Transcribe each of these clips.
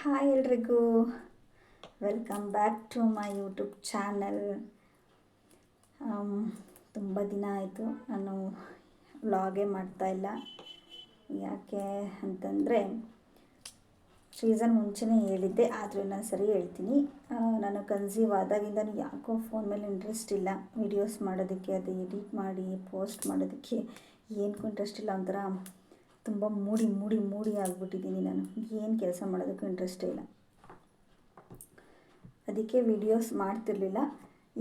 Hi ಎಲ್ರಿಗೂ. Welcome back to my YouTube channel ತುಂಬ ದಿನ ಆಯಿತು. ನಾನು ವ್ಲಾಗೇ ಮಾಡ್ತಾಯಿಲ್ಲ ಯಾಕೆ ಅಂತಂದರೆ ರೀಸನ್ ಮುಂಚೆನೇ ಹೇಳಿದ್ದೆ, ಆದರೂ ನಾನು ಸರಿ ಹೇಳ್ತೀನಿ ನಾನು ಕನ್ಸೀವ್ ಆದಾಗಿಂದನೂ ಯಾಕೋ ಫೋನ್ ಮೇಲೆ ಇಂಟ್ರೆಸ್ಟ್ ಇಲ್ಲ. ವೀಡಿಯೋಸ್ ಮಾಡೋದಕ್ಕೆ, ಅದು ಎಡಿಟ್ ಮಾಡಿ ಪೋಸ್ಟ್ ಮಾಡೋದಕ್ಕೆ ಏನಕ್ಕೂ ಇಂಟ್ರೆಸ್ಟ್ ಇಲ್ಲ ಒಂಥರ. ತುಂಬ ಮೂಡಿ ಮೂಡಿ ಮೂಡಿ ಆಗಿಬಿಟ್ಟಿದ್ದೀನಿ ನಾನು. ಏನು ಕೆಲಸ ಮಾಡೋದಕ್ಕೂ ಇಂಟ್ರೆಸ್ಟೇ ಇಲ್ಲ. ಅದಕ್ಕೆ ವಿಡಿಯೋಸ್ ಮಾಡ್ತಿರ್ಲಿಲ್ಲ.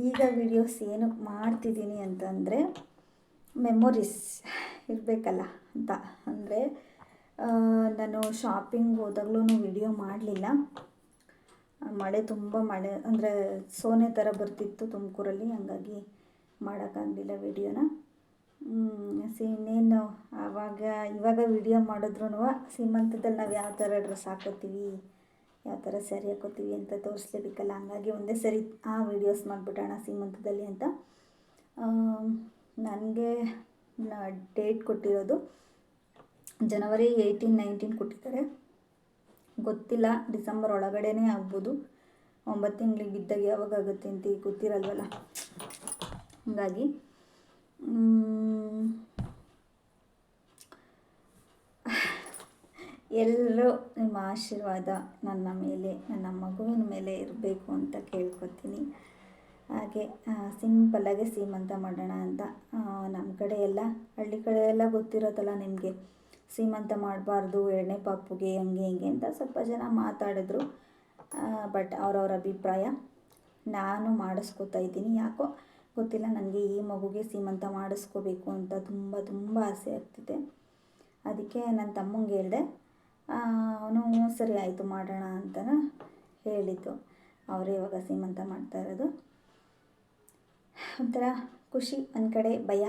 ಈಗ ವಿಡಿಯೋಸ್ ಏನು ಮಾಡ್ತಿದ್ದೀನಿ ಅಂತಂದರೆ ಮೆಮೊರೀಸ್ ಇರಬೇಕಲ್ಲ ಅಂತ. ಅಂದರೆ ನಾನು ಶಾಪಿಂಗ್ ಹೋದಾಗ್ಲೂ ವಿಡಿಯೋ ಮಾಡಲಿಲ್ಲ. ಮಳೆ ತುಂಬ ಮಳೆ, ಅಂದರೆ ಸೋನೆ ಥರ ಬರ್ತಿತ್ತು ತುಮಕೂರಲ್ಲಿ. ಹಂಗಾಗಿ ಮಾಡೋಕ್ಕಾಗಲಿಲ್ಲ ವಿಡಿಯೋನ ಸಿ, ಇನ್ನೇನು? ಆವಾಗ, ಇವಾಗ ವಿಡಿಯೋ ಮಾಡಿದ್ರೂ ಸೀಮಂತದಲ್ಲಿ ನಾವು ಯಾವ ಥರ ಡ್ರೆಸ್ ಹಾಕೋತೀವಿ, ಯಾವ ಥರ ಸ್ಯಾರಿ ಹಾಕೋತೀವಿ ಅಂತ ತೋರಿಸ್ಲೇಬೇಕಲ್ಲ? ಹಂಗಾಗಿ ಒಂದೇ ಸರಿ ಆ ವಿಡಿಯೋಸ್ ಮಾಡಿಬಿಡೋಣ ಸೀಮಂತದಲ್ಲಿ ಅಂತ. ನನಗೆ ಡೇಟ್ ಕೊಟ್ಟಿರೋದು ಜನವರಿ ಏಯ್ಟೀನ್ ನೈನ್ಟೀನ್ ಕೊಟ್ಟಿದ್ದಾರೆ. ಗೊತ್ತಿಲ್ಲ, ಡಿಸೆಂಬರ್ ಒಳಗಡೆನೇ ಆಗ್ಬೋದು. ಒಂಬತ್ತು ತಿಂಗಳಿಗೆ ಬಿದ್ದಾಗ ಯಾವಾಗ ಆಗುತ್ತೆ ಅಂತ ಗೊತ್ತಿರಲ್ವಲ್ಲ? ಹಾಗಾಗಿ ಎಲ್ಲರೂ ನಿಮ್ಮ ಆಶೀರ್ವಾದ ನನ್ನ ಮೇಲೆ, ನನ್ನ ಮಗುವಿನ ಮೇಲೆ ಇರಬೇಕು ಅಂತ ಕೇಳ್ಕೊತೀನಿ. ಹಾಗೆ ಸಿಂಪಲ್ಲಾಗೆ ಸೀಮಂತ ಮಾಡೋಣ ಅಂತ. ನಮ್ಮ ಕಡೆ ಎಲ್ಲ, ಹಳ್ಳಿ ಕಡೆ ಎಲ್ಲ ಗೊತ್ತಿರೋದಲ್ಲ ನಿಮಗೆ. ಸೀಮಂತ ಮಾಡಬಾರ್ದು, ಎರಡನೇ ಪಾಪುಗೆ ಹಂಗೆ ಹಿಂಗೆ ಅಂತ ಸ್ವಲ್ಪ ಜನ ಮಾತಾಡಿದ್ರು. ಬಟ್ ಅವರವ್ರ ಅಭಿಪ್ರಾಯ ನಾನು ಮಾಡಿಸ್ಕೊತಾ ಇದ್ದೀನಿ. ಯಾಕೋ ಗೊತ್ತಿಲ್ಲ, ನನಗೆ ಈ ಮಗುಗೆ ಸೀಮಂತ ಮಾಡಿಸ್ಕೋಬೇಕು ಅಂತ ತುಂಬ ತುಂಬ ಆಸೆ ಆಗ್ತಿದೆ. ಅದಕ್ಕೆ ನನ್ನ ತಮ್ಮಂಗೆ ಹೇಳಿದೆ ಅವನು ಸರಿ ಆಯಿತು ಮಾಡೋಣ ಅಂತ ಹೇಳಿದ್ದು. ಅವರು ಇವಾಗ ಸೀಮಂತ ಮಾಡ್ತಾ ಇರೋದು. ಒಂಥರ ಖುಷಿ, ಒಂದು ಕಡೆ ಭಯ,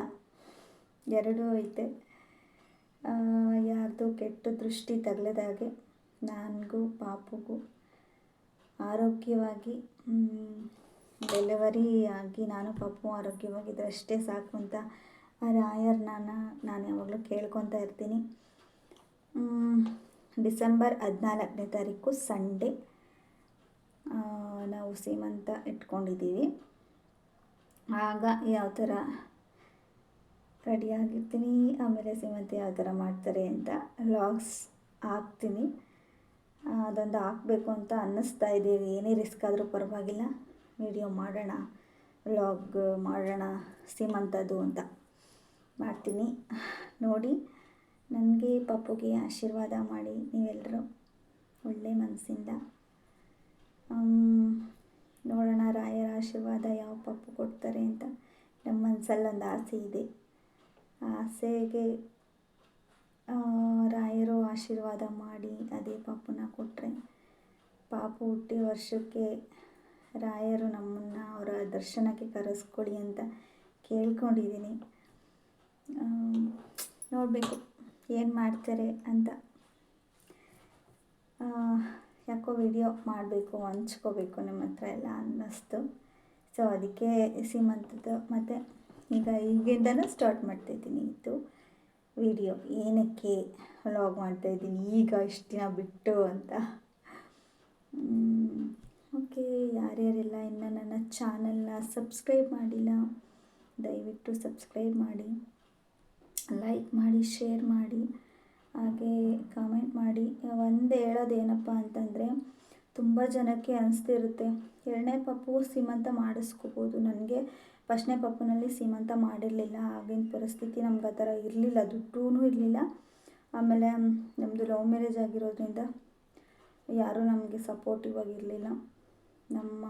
ಎರಡೂ ಐತೆ. ಯಾರ್ದು ಕೆಟ್ಟ ದೃಷ್ಟಿ ತಗಲದಾಗೆ ನನಗೂ ಪಾಪುಗೂ ಆರೋಗ್ಯವಾಗಿ ಡೆಲಿವರಿ ಆಗಿ ನಾನು ಪಾಪು ಆರೋಗ್ಯವಾಗಿದ್ದರೆ ಅಷ್ಟೇ ಸಾಕು ಅಂತ ರಾಯರ್ನ ನಾನು ಯಾವಾಗಲೂ ಕೇಳ್ಕೊತಾ ಇರ್ತೀನಿ. ಡಿಸೆಂಬರ್ ಹದಿನಾಲ್ಕನೇ ತಾರೀಕು ಸಂಡೇ ನಾವು ಸೀಮಂತ ಇಟ್ಕೊಂಡಿದ್ದೀವಿ. ಆಗ ಯಾವ ಥರ ರೆಡಿಯಾಗಿರ್ತೀನಿ, ಆಮೇಲೆ ಸೀಮಂತ ಯಾವ ಥರ ಮಾಡ್ತಾರೆ ಅಂತ ಲಾಗ್ಸ್ ಹಾಕ್ತೀನಿ. ಅದೊಂದು ಹಾಕಬೇಕು ಅಂತ ಅನ್ನಿಸ್ತಾ ಇದ್ದೀವಿ ಏನೇ ರಿಸ್ಕ್ ಆದರೂ ಪರವಾಗಿಲ್ಲ. ವಿಡಿಯೋ ಮಾಡೋಣ, ವ್ಲಾಗ್ ಮಾಡೋಣ, ಸೀಮಂತದ್ದು ಅಂತ ಮಾಡ್ತೀನಿ. ನೋಡಿ, ನನಗೆ ಪಪ್ಪುಗೆ ಆಶೀರ್ವಾದ ಮಾಡಿ ನೀವೆಲ್ಲರೂ ಒಳ್ಳೆ ಮನಸ್ಸಿಂದ. ನೋಡೋಣ ರಾಯರ ಆಶೀರ್ವಾದ ಯಾವ ಪಪ್ಪು ಕೊಡ್ತಾರೆ ಅಂತ. ನಮ್ಮ ಮನಸ್ಸಲ್ಲೊಂದು ಆಸೆ ಇದೆ. ಆಸೆಗೆ ರಾಯರು ಆಶೀರ್ವಾದ ಮಾಡಿ ಅದೇ ಪಾಪುನ ಕೊಟ್ಟರೆ ಪಾಪು ಹುಟ್ಟಿ ವರ್ಷಕ್ಕೆ ರಾಯರು ನಮ್ಮನ್ನು ಅವರ ದರ್ಶನಕ್ಕೆ ಕರೆಸ್ಕೊಳ್ಳಿ ಅಂತ ಕೇಳ್ಕೊಂಡಿದ್ದೀನಿ. ನೋಡಬೇಕು ಏನು ಮಾಡ್ತಾರೆ ಅಂತ. ಯಾಕೋ ವಿಡಿಯೋ ಮಾಡಬೇಕು, ಹಂಚ್ಕೋಬೇಕು ನಿಮ್ಮ ಹತ್ರ ಎಲ್ಲ ಅನ್ನಿಸ್ತು. ಸೊ ಅದಕ್ಕೆ ಸೀಮಂತದ್ದು ಮತ್ತು ಈಗ ಈಗಿಂದನೂ ಸ್ಟಾರ್ಟ್ ಮಾಡ್ತಾಯಿದ್ದೀನಿ ಇದು ವಿಡಿಯೋ ಏನಕ್ಕೆ ವ್ಲಾಗ್ ಮಾಡ್ತಾಯಿದ್ದೀನಿ ಈಗ ಇಷ್ಟು ದಿನ ಬಿಟ್ಟು ಅಂತ. ಓಕೆ ಯಾರ್ಯಾರೆಲ್ಲ ಇನ್ನು ನನ್ನ ಚಾನಲ್ನ ಸಬ್ಸ್ಕ್ರೈಬ್ ಮಾಡಿಲ್ಲ, ದಯವಿಟ್ಟು ಸಬ್ಸ್ಕ್ರೈಬ್ ಮಾಡಿ, ಲೈಕ್ ಮಾಡಿ, ಶೇರ್ ಮಾಡಿ, ಹಾಗೆ ಕಾಮೆಂಟ್ ಮಾಡಿ. ಒಂದು ಹೇಳೋದೇನಪ್ಪ ಅಂತಂದರೆ, ತುಂಬ ಜನಕ್ಕೆ ಅನಿಸ್ತಿರುತ್ತೆ, ಎರಡನೇ ಪಪ್ಪು ಸೀಮಂತ ಮಾಡಿಸ್ಕೋಬೋದು. ನನಗೆ ಫಸ್ಟ್ನೇ ಪಪ್ಪುನಲ್ಲಿ ಸೀಮಂತ ಮಾಡಿರಲಿಲ್ಲ, ಆಗಿನ ಪರಿಸ್ಥಿತಿ ನಮ್ಗೆ ಆ ಥರ ಇರಲಿಲ್ಲ ದುಡ್ಡೂ ಇರಲಿಲ್ಲ. ಆಮೇಲೆ ನಮ್ಮದು ಲವ್ ಮ್ಯಾರೇಜ್ ಆಗಿರೋದ್ರಿಂದ ಯಾರೂ ನಮಗೆ ಸಪೋರ್ಟಿವ್ ಆಗಿರಲಿಲ್ಲ. ನಮ್ಮ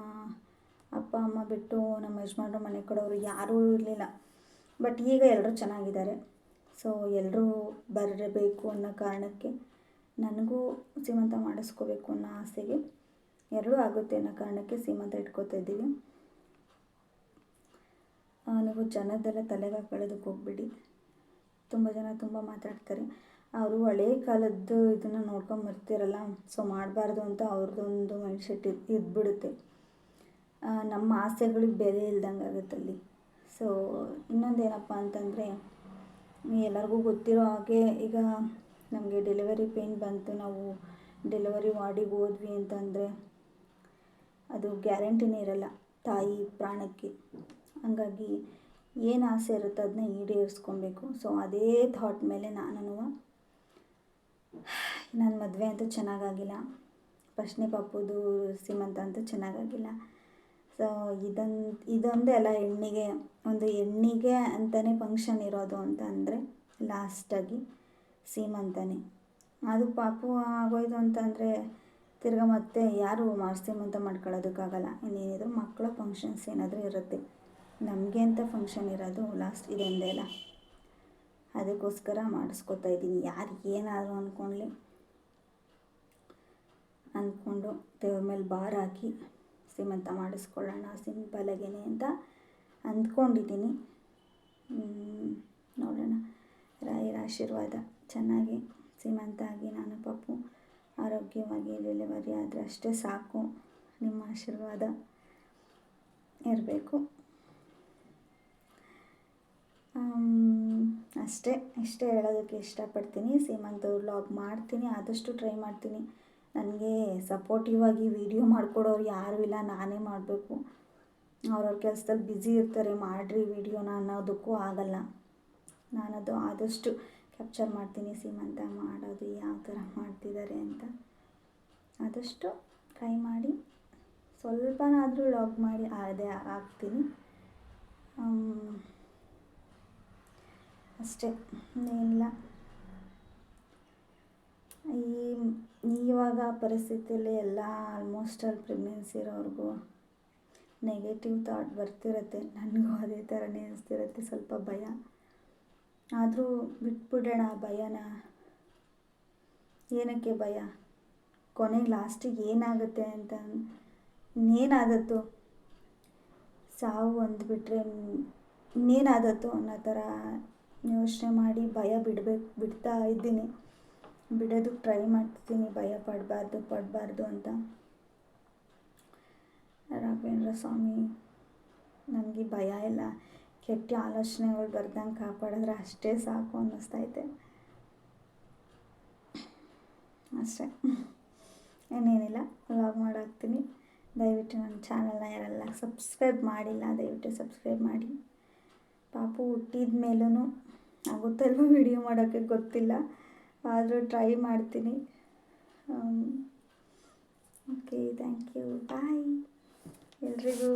ಅಪ್ಪ, ಅಮ್ಮ ಬಿಟ್ಟು ನಮ್ಮ ಯಜಮಾನ್ರು, ಮನೆ ಕಡೆಯವರು ಯಾರೂ ಇರಲಿಲ್ಲ. ಬಟ್ ಈಗ ಎಲ್ಲರೂ ಚೆನ್ನಾಗಿದ್ದಾರೆ. ಸೊ ಎಲ್ಲರೂ ಬರಬೇಕು ಅನ್ನೋ ಕಾರಣಕ್ಕೆ ನನಗೂ ಸೀಮಂತ ಮಾಡಿಸ್ಕೋಬೇಕು ಅನ್ನೋ ಆಸೆಗೆ ಎರಡೂ ಆಗುತ್ತೆ ಅನ್ನೋ ಕಾರಣಕ್ಕೆ ಸೀಮಂತ ಇಟ್ಕೋತಾ ಇದ್ದೀವಿ. ನೀವು ಜನದೆಲ್ಲ ತಲೆಗೆ ಕಳೆದಕ್ಕೆ ಹೋಗ್ಬಿಡಿ. ತುಂಬ ಜನ ತುಂಬ ಮಾತಾಡ್ತಾರೆ. ಅವರು ಹಳೇ ಕಾಲದ್ದು ಇದನ್ನು ನೋಡ್ಕೊಂಬರ್ತಿರಲ್ಲ ಸೊ ಮಾಡಬಾರ್ದು ಅಂತ ಅವ್ರದ್ದೊಂದು ಮೈಂಡ್ಸೆಟ್ ಇದ್ಬಿಡುತ್ತೆ. ಆ, ನಮ್ಮ ಆಸೆಗಳಿಗೆ ಬೆಲೆ ಇಲ್ದಂಗೆ ಆಗುತ್ತೆ ಅಲ್ಲಿ. ಸೊ ಇನ್ನೊಂದೇನಪ್ಪ ಅಂತಂದರೆ ಎಲ್ಲರಿಗೂ ಗೊತ್ತಿರೋ ಹಾಗೆ ಈಗ ನಮಗೆ ಡೆಲಿವರಿ ಪೇನ್ ಬಂತು ನಾವು ಡೆಲಿವರಿ ವಾರ್ಡಿಗೆ ಹೋದ್ವಿ ಅಂತಂದರೆ ಅದು ಗ್ಯಾರಂಟಿನೇ ಇರಲ್ಲ ತಾಯಿ ಪ್ರಾಣಕ್ಕೆ. ಹಂಗಾಗಿ ಏನು ಆಸೆ ಇರುತ್ತೆ ಅದನ್ನ ಈಡೇರಿಸ್ಕೊಬೇಕು. ಸೊ ಅದೇ ಥಾಟ್ ಮೇಲೆ ನಾನು ನನ್ನ ಮದುವೆ ಅಂತೂ ಚೆನ್ನಾಗಾಗಿಲ್ಲ. ಫಸ್ಟ್ನೇ ಪಾಪುದು ಸೀಮಂತ ಅಂತೂ ಚೆನ್ನಾಗಾಗಿಲ್ಲ. ಸೊ ಇದೊಂದು ಇದೊಂದೇ ಅಲ್ಲ, ಹೆಣ್ಣಿಗೆ, ಒಂದು ಹೆಣ್ಣಿಗೆ ಅಂತಲೇ ಫಂಕ್ಷನ್ ಇರೋದು ಅಂತ ಅಂದರೆ ಲಾಸ್ಟಾಗಿ ಸೀಮಂತನೇ ಅದು ಪಾಪು ಆಗೋಯ್ತು ಅಂತಂದರೆ ತಿರ್ಗ ಮತ್ತೆ ಯಾರು ಸೀಮಂತ ಮಾಡ್ಕೊಳ್ಳೋದಕ್ಕಾಗಲ್ಲ. ಇನ್ನೇನಿದ್ರು ಮಕ್ಕಳ ಫಂಕ್ಷನ್ಸ್ ಏನಾದರೂ ಇರುತ್ತೆ. ನಮಗೆ ಅಂತ ಫಂಕ್ಷನ್ ಇರೋದು ಲಾಸ್ಟ್ ಇದೊಂದೇ ಅಲ್ಲ. ಅದಕ್ಕೋಸ್ಕರ ಮಾಡಿಸ್ಕೊತಾ ಇದ್ದೀನಿ. ಯಾರು ಏನಾದರೂ ಅಂದ್ಕೊಂಡ್ಲಿ ಅಂದ್ಕೊಂಡು ದೇವ್ರ ಮೇಲೆ ಬಾರ್ ಹಾಕಿ ಶ್ರೀಮಂತ ಮಾಡಿಸ್ಕೊಳ್ಳೋಣ ಸಿಂಪಲಾಗೇನೆ ಅಂತ ಅಂದ್ಕೊಂಡಿದ್ದೀನಿ. ನೋಡೋಣ. ರಾಯರ ಆಶೀರ್ವಾದ. ಚೆನ್ನಾಗಿ ಸೀಮಂತ ಆಗಿ ನಾನು ಪಾಪು ಆರೋಗ್ಯವಾಗಿ ಡೆಲಿವರಿ ಆದರೆ ಅಷ್ಟೇ ಸಾಕು. ನಿಮ್ಮ ಆಶೀರ್ವಾದ ಇರಬೇಕು. ಅಷ್ಟೇ. ಇಷ್ಟೇ ಹೇಳೋದಕ್ಕೆ ಇಷ್ಟಪಡ್ತೀನಿ. ಸೀಮಂತ ವ್ಲಾಗ್ ಮಾಡ್ತೀನಿ. ಆದಷ್ಟು ಟ್ರೈ ಮಾಡ್ತೀನಿ. ನನಗೆ ಸಪೋರ್ಟಿವ್ ಆಗಿ ವೀಡಿಯೋ ಮಾಡಿಕೊಡೋರು ಯಾರೂ ಇಲ್ಲ. ನಾನೇ ಮಾಡಬೇಕು. ಅವ್ರವ್ರ ಕೆಲಸದಲ್ಲಿ ಬ್ಯುಸಿ ಇರ್ತಾರೆ. ಮಾಡಿರಿ ವೀಡಿಯೋನ ಅನ್ನೋದಕ್ಕೂ ಆಗಲ್ಲ. ನಾನದು ಆದಷ್ಟು ಕ್ಯಾಪ್ಚರ್ ಮಾಡ್ತೀನಿ. ಸೀಮಂತ ಮಾಡೋದು ಯಾವ ಥರ ಮಾಡ್ತಿದ್ದಾರೆ ಅಂತ. ಆದಷ್ಟು ಟ್ರೈ ಮಾಡಿ. ಸ್ವಲ್ಪನಾದರೂ ಲಾಗ್ ಮಾಡಿ. ಅದೇ ಹಾಕ್ತೀನಿ ಅಷ್ಟೇ, ಇನ್ನೇನಿಲ್ಲ. ಈ, ಇವಾಗ ಪರಿಸ್ಥಿತಿಯಲ್ಲಿ ಎಲ್ಲ ಆಲ್ಮೋಸ್ಟ್ ಆಲ್ ಪ್ರೆಗ್ನೆನ್ಸಿ ಇರೋರಿಗೂ ನೆಗೆಟಿವ್ ಥಾಟ್ ಬರ್ತಿರುತ್ತೆ. ನನಗೂ ಅದೇ ಥರನೇ ಅನಿಸ್ತಿರುತ್ತೆ, ಸ್ವಲ್ಪ ಭಯ. ಆದರೂ ಬಿಟ್ಬಿಡೋಣ ಭಯನ. ಏನಕ್ಕೆ ಭಯ? ಕೊನೆಗೆ ಲಾಸ್ಟಿಗೆ ಏನಾಗುತ್ತೆ ಅಂತ ಇನ್ನೇನಾದತ್ತು ಸಾವು ಅಂದ್ಬಿಟ್ರೆ ಇನ್ನೇನಾದತ್ತು ಅನ್ನೋ ಥರ ಯೋಚನೆ ಮಾಡಿ ಭಯ ಬಿಡಬೇಕು, ಬಿಡ್ತಾ ಇದ್ದೀನಿ. ಬಿಡೋದಕ್ಕೆ ಟ್ರೈ ಮಾಡ್ತೀನಿ, ಭಯ ಪಡಬಾರ್ದು ಪಡಬಾರ್ದು ಅಂತ. ರಾಘವೇಂದ್ರ ಸ್ವಾಮಿ, ನನಗೆ ಭಯ ಇಲ್ಲ. ಕೆಟ್ಟ ಆಲೋಚನೆಗಳು ಬರ್ದಂಗೆ ಕಾಪಾಡಿದ್ರೆ ಅಷ್ಟೇ ಸಾಕು ಅನ್ನಿಸ್ತೈತೆ ಅಷ್ಟೇ. ಇನ್ನೇನಿಲ್ಲ ವ್ಲಾಗ್ ಮಾಡಾಕ್ತೀನಿ. ದಯವಿಟ್ಟು ನನ್ನ ಚಾನಲ್ನ ಯಾರೆಲ್ಲ ಸಬ್ಸ್ಕ್ರೈಬ್ ಮಾಡಿಲ್ಲ, ದಯವಿಟ್ಟು ಸಬ್ಸ್ಕ್ರೈಬ್ ಮಾಡಿ. ಪಾಪು ಹುಟ್ಟಿದ ಮೇಲೂ ಆಗುತ್ತಲ್ವ ವಿಡಿಯೋ ಮಾಡೋಕ್ಕೆ ಗೊತ್ತಿಲ್ಲ. ಆದರೂ ಟ್ರೈ ಮಾಡ್ತೀನಿ. ಓಕೆ ಥ್ಯಾಂಕ್ ಯು ಬಾಯ್ ಎಲ್ರಿಗೂ